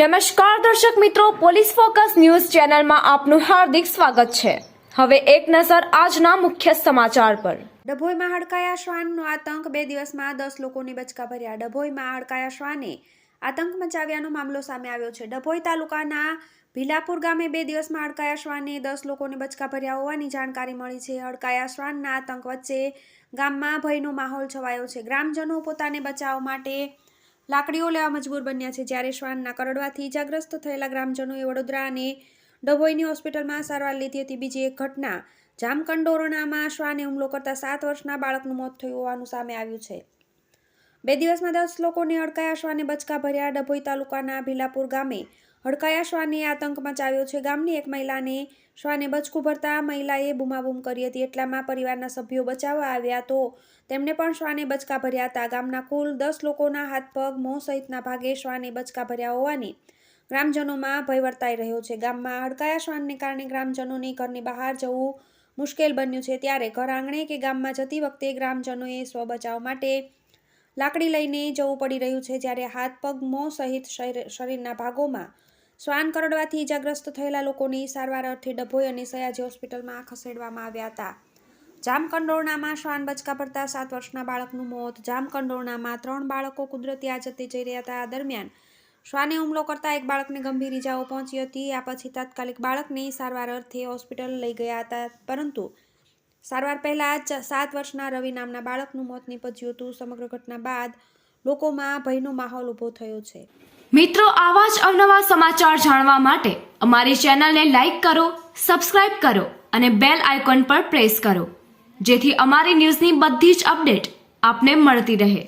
નમસ્કાર દર્શક મિત્રો, પોલીસ ફોકસ ન્યૂઝ ચેનલમાં આપનું હાર્દિક સ્વાગત છે. હવે એક નજર આજના મુખ્ય સમાચાર પર. ડભોઈમાં હડકાયા શ્વાનનો આતંક. બે દિવસમાં દસ લોકોને બચકા ભર્યા. ડભોઈમાં હડકાયા શ્વાને આતંક મચાવ્યાનો મામલો સામે આવ્યો છે. ડભોઈ તાલુકાના ભીલાપુર ગામે બે દિવસમાં હડકાયા શ્વાને દસ લોકોને બચકા ભર્યા હોવાની જાણકારી મળી છે. હડકાયા શ્વાનના આતંક વચ્ચે ગામમાં ભયનો માહોલ છવાયો છે. ગ્રામજનો પોતાને બચાવ માટે લાકડીઓ લેવા મજબૂર બન્યા છે. જ્યારે શ્વાનના કરડવાથી ઇજાગ્રસ્ત થયેલા ગ્રામજનોએ વડોદરા અને ડભોઈની હોસ્પિટલમાં સારવાર લીધી હતી. બીજી એક ઘટના જામકંડોરણામાં શ્વાને હુમલો કરતા સાત વર્ષના બાળકનું મોત થયું હોવાનું સામે આવ્યું છે. બે દિવસમાં દસ લોકોને હડકાયા શ્વાને બચકા ભર્યા ડભોઈ તાલુકાના ભીલાપુર ગામે હડકાયા શ્વાને આતંક મચાવ્યો છે. ગામની એક મહિલાને શ્વાને બચકું ભરતા મહિલાએ બૂમાબૂમ કરી હતી. એટલામાં પરિવારના સભ્યો બચાવવા આવ્યા તો તેમને પણ શ્વાને બચકા ભર્યા હતા. ગામના કુલ દસ લોકોના હાથ, પગ, મોં સહિતના ભાગે શ્વાને બચકા ભર્યા હોવાની ગ્રામજનોમાં ભય વર્તાઈ રહ્યો છે. ગામમાં હડકાયા શ્વાનને કારણે ગ્રામજનોને ઘરની બહાર જવું મુશ્કેલ બન્યું છે. ત્યારે ઘર આંગણે કે ગામમાં જતી વખતે ગ્રામજનોએ સ્વ બચાવ માટે લાકડી લઈને જવું પડી રહ્યું છે જ્યારે હાથ, પગ, મોં સહિત શરીર- શરીરના ભાગોમાં શ્વાન કરડવાથી ઇજાગ્રસ્ત થયેલા લોકોની સારવાર અર્થે ડભોઈ અને સયાજી હોસ્પિટલમાં ખસેડવામાં આવ્યા હતા. જામકંડોરણામાં શ્વાન બચકા પડતા સાત વર્ષના બાળકનું મોત. જામકંડોરણામાં ત્રણ બાળકો કુદરતી આજતે જઈ રહ્યા હતા. દરમિયાન શ્વાને હુમલો કરતા એક બાળકને ગંભીર ઇજાઓ પહોંચી હતી. આ પછી તાત્કાલિક બાળકને સારવાર અર્થે હોસ્પિટલ લઈ ગયા હતા. પરંતુ સારવાર પહેલાં સાત વર્ષના રવિ નામના બાળકનું મોત નીપજ્યું હતું. સમગ્ર ઘટના બાદ લોકોમાં ભયનો માહોલ ઊભો થયો છે. મિત્રો, આવા જ અવનવા સમાચાર જાણવા માટે અમારી ચેનલને લાઈક કરો, સબસ્ક્રાઇબ કરો અને બેલ આઇકોન પર પ્રેસ કરો, જેથી અમારી ન્યૂઝની બધી જ અપડેટ આપને મળતી રહે.